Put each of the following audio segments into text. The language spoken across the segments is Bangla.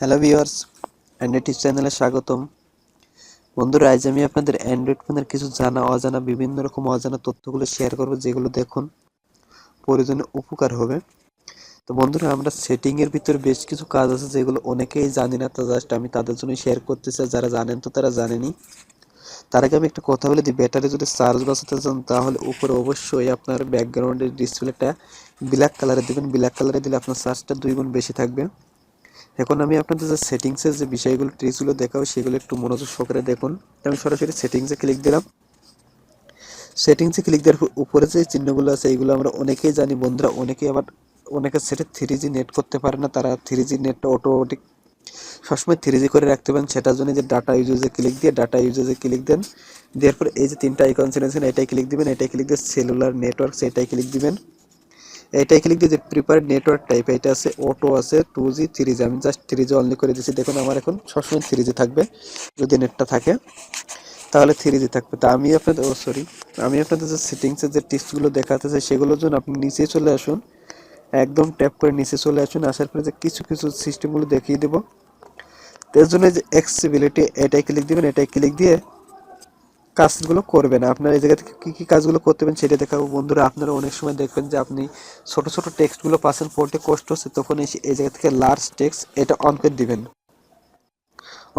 হ্যালো ভিউয়ার্স অ্যান্ড্রয়েড টিপস চ্যানেলে স্বাগতম। বন্ধুরা, আজ আমি আপনাদের অ্যান্ড্রয়েড ফোনের কিছু জানা, অজানা, বিভিন্ন রকম অজানা তথ্যগুলো শেয়ার করব, যেগুলো দেখুন প্রয়োজনে উপকার হবে। তো বন্ধুরা, আমরা সেটিংয়ের ভিতরে বেশ কিছু কাজ আছে, যেগুলো অনেকেই জানি না, তো জাস্ট আমি তাদের জন্য শেয়ার করতে চাই যারা জানেন তো তারা জানেনি। তার আগে আমি একটা কথা বলে দিই ব্যাটারি যদি চার্জ বসাতে চান, তাহলে উপরে অবশ্যই আপনার ব্যাকগ্রাউন্ডের ডিসপ্লেটা ব্ল্যাক কালারে দেবেন। ব্ল্যাক কালারে দিলে আপনার চার্জটা দুই গুণ বেশি থাকবে। এখন আমি আপনাদের যে সেটিংসের যে বিষয়গুলো ট্রিক্সগুলো দেখাবো, সেগুলো একটু মনোযোগ সহকারে দেখুন। আমি সরাসরি সেটিংসে ক্লিক দিলাম। সেটিংসে ক্লিক দেওয়ার পর উপরে যে চিহ্নগুলো আছে, এইগুলো আমরা অনেকেই জানি, বন্ধুরা অনেকেই আবার, অনেকের সেটে থ্রি জি নেট করতে পারে না, তারা থ্রি জি নেটটা অটোমেটিক সবসময় থ্রি জি করে রাখতে পারেন। সেটার জন্য যে ডাটা ইউজেজে ক্লিক দিয়ে ডাটা ইউজেজে ক্লিক দেন। দেওয়ার পর এই যে তিনটা আইকন ছিলেন এটাই ক্লিক দিবেন, এটাই ক্লিক দিয়ে সেলুলার নেটওয়ার্ক সেটাই ক্লিক দিবেন। এইটাই ক্লিক দিয়ে যে প্রিপারেড নেটওয়ার্ক টাইপ এটা আছে অটো আছে টু জি থ্রি জি আমি জাস্ট থ্রি জি অনলি করে দিচ্ছি দেখুন, আমার এখন সবসময় থ্রি জি থাকবে, যদি নেটটা থাকে, তাহলে থ্রি জি থাকবে। তা আমি আপনাদের, ও সরি আমি আপনাদের যে সেটিংসের যে টিপসগুলো দেখাতে চাই, সেগুলোর জন্য আপনি নিচে চলে আসুন, একদম ট্যাপ করে নিচে চলে আসুন, আসার পরে যে কিছু কিছু সিস্টেমগুলো দেখিয়ে দেবো। এর জন্য যে অ্যাক্সিবিলিটি এটাই ক্লিক দিবেন, এটাই ক্লিক দিয়ে কাজগুলো করবেন। আপনার এই জায়গা থেকে কী কী কাজগুলো করতে পারেন সেটা দেখাবো। বন্ধুরা, আপনারা অনেক সময় দেখবেন যে আপনি ছোট ছোট টেক্সটগুলো পাচ্ছেন পড়তে কষ্ট হচ্ছে, তখন এসে এই জায়গা থেকে লার্জ টেক্সট এটা অন করে দিবেন।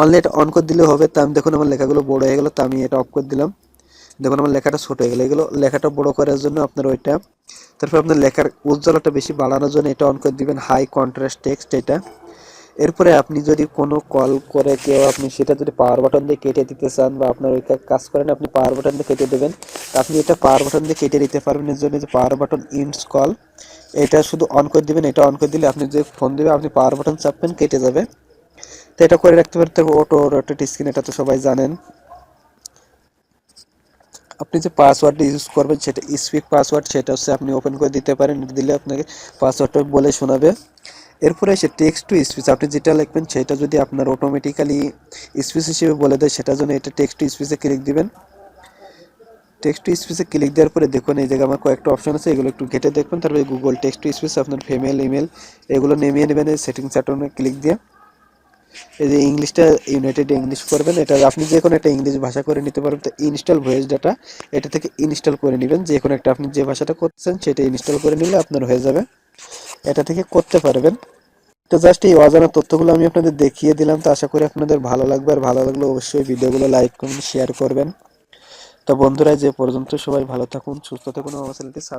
অনলি এটা অন করে দিলে হবে। তা আমি দেখুন আমার লেখাগুলো বড় হয়ে গেলো, তা আমি এটা অফ করে দিলাম। দেখুন আমার লেখাটা ছোট হয়ে গেলো। এগুলো লেখাটা বড় করার জন্য আপনার ওইটা, তারপর আপনার লেখার উজ্জ্বলতা বেশি বাড়ানোর জন্য এটা অন করে দিবেন। হাই কন্ট্রাস্ট টেক্সট এটা। এরপরে আপনি যদি কোনো কল করে কেউ আপনি সেটা যদি পাওয়ার বাটন দিয়ে কেটে দিতে চান বা আপনার ওই কাজ করেন, আপনি পাওয়ার বাটন দিয়ে কেটে দেবেন। আপনি এটা পাওয়ার বাটন দিয়ে কেটে দিতে পারবেন। এর জন্য যে পাওয়ার বাটন ইন্স কল এটা শুধু অন করে দিবেন। এটা অন করে দিলে আপনি যে ফোন দিবে, আপনি পাওয়ার বাটন চাপবেন, কেটে যাবে। তো এটা করে রাখতে পারেন তারপর অটো রোটেট স্ক্রিন এটা তো সবাই জানেন। আপনি যে পাসওয়ার্ডটা ইউজ করবেন, সেটা স্পিক পাসওয়ার্ড সেটা হচ্ছে আপনি ওপেন করে দিতে পারেন। দিলে আপনাকে পাসওয়ার্ডটা বলে শোনাবে। এরপরে এসে টেক্সট টু স্পিচ আপনি যেটা লিখবেন সেটা যদি আপনার অটোমেটিক্যালি স্পিচ হিসেবে বলে দেয় সেটার জন্য এটা টেক্সট টু স্পিচে ক্লিক দিবেন। টেক্সট টু স্পিচে ক্লিক দেওয়ার পরে দেখুন, এই জায়গায় আমার কয়েকটা অপশন আছে, এগুলো একটু ঘেটে দেখবেন তারপরে গুগল টেক্সট টু স্পিচ আপনার ফিমেল ইমেল এগুলো নেমিয়ে নেবেন, এই সেটিংস অ্যাটনে ক্লিক দিয়ে। এই যে ইংলিশটা ইউনাইটেড ইংলিশ করবেন, এটা আপনি যে কোনো একটা ইংলিশ ভাষা করে নিতে পারবেন, তো ইনস্টল ভয়েস ডাটা এটা থেকে ইনস্টল করে নেবেন যে কোনো একটা আপনি যে ভাষাটা করছেন সেটা ইনস্টল করে নিলে আপনার হয়ে যাবে। এটা থেকে করতে পারবেন। তো জাস্ট এই অজানা তথ্যগুলো আমি আপনাদের দেখিয়ে দিলাম, তো আশা করি আপনাদের ভালো লাগবে। আর ভালো লাগলে অবশ্যই ভিডিওগুলো লাইক করবেন শেয়ার করবেন। তো বন্ধুরা যে পর্যন্ত সবাই ভালো থাকুন, সুস্থ থাকুন আমার চ্যানেলটি